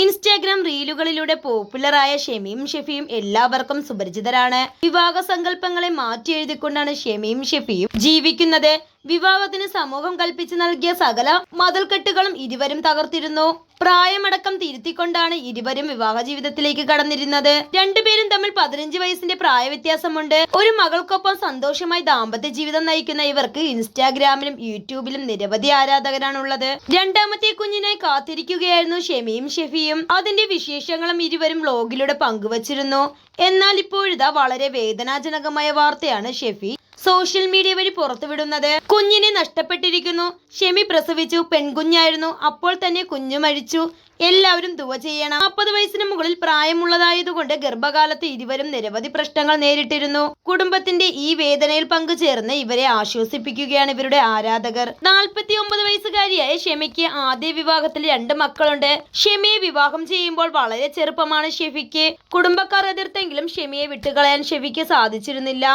Instagram റീലുകളിലൂടെ പോപ്പുലറായ ഷെമിയും ഷെഫിയും എല്ലാവർക്കും സുപരിചിതരാണ്. വിവാഹ സങ്കല്പങ്ങളെ മാറ്റി എഴുതിക്കൊണ്ടാണ് ഷെമിയും ഷെഫിയും ജീവിക്കുന്നത്. വിവാഹത്തിന് സമൂഹം കൽപ്പിച്ചു നൽകിയ സകല മതിൽക്കെട്ടുകളും ഇരുവരും തകർത്തിരുന്നു. പ്രായമടക്കം തിരുത്തിക്കൊണ്ടാണ് ഇരുവരും വിവാഹ ജീവിതത്തിലേക്ക് കടന്നിരുന്നത്. രണ്ടുപേരും തമ്മിൽ പതിനഞ്ച് വയസ്സിന്റെ പ്രായവ്യത്യാസമുണ്ട്. ഒരു മകൾക്കൊപ്പം സന്തോഷമായി ദാമ്പത്യ ജീവിതം നയിക്കുന്ന ഇവർക്ക് ഇൻസ്റ്റാഗ്രാമിലും യൂട്യൂബിലും നിരവധി ആരാധകരാണുള്ളത്. രണ്ടാമത്തെ കുഞ്ഞിനായി കാത്തിരിക്കുകയായിരുന്നു ഷെമിയും ഷെഫിയും. അതിന്റെ വിശേഷങ്ങളും ഇരുവരും വ്ലോഗിലൂടെ പങ്കുവച്ചിരുന്നു. എന്നാൽ ഇപ്പോഴിതാ വളരെ വേദനാജനകമായ വാർത്തയാണ് ഷെഫി സോഷ്യൽ മീഡിയ വഴി പുറത്തുവിടുന്നത്. കുഞ്ഞിനെ നഷ്ടപ്പെട്ടിരിക്കുന്നു. ഷെമി പ്രസവിച്ചു. പെൺകുഞ്ഞായിരുന്നു. അപ്പോൾ തന്നെ കുഞ്ഞു മരിച്ചു. എല്ലാവരും ദുവ ചെയ്യണം. നാൽപ്പത് വയസ്സിന് മുകളിൽ പ്രായമുള്ളതായതുകൊണ്ട് ഗർഭകാലത്ത് ഇരുവരും നിരവധി പ്രശ്നങ്ങൾ നേരിട്ടിരുന്നു. കുടുംബത്തിന്റെ ഈ വേദനയിൽ പങ്കുചേർന്ന് ഇവരെ ആശ്വസിപ്പിക്കുകയാണ് ഇവരുടെ ആരാധകർ. നാൽപ്പത്തി ഒമ്പത് വയസ്സുകാരിയായ ഷെമിക്ക് ആദ്യ വിവാഹത്തിൽ രണ്ട് മക്കളുണ്ട്. ഷെമിയെ വിവാഹം ചെയ്യുമ്പോൾ വളരെ ചെറുപ്പമാണ് ഷെഫിക്ക് കുടുംബക്കാർ എതിർത്തെങ്കിലും ഷെമിയെ വിട്ടുകളയാൻ ഷെഫിക്ക് സാധിച്ചിരുന്നില്ല.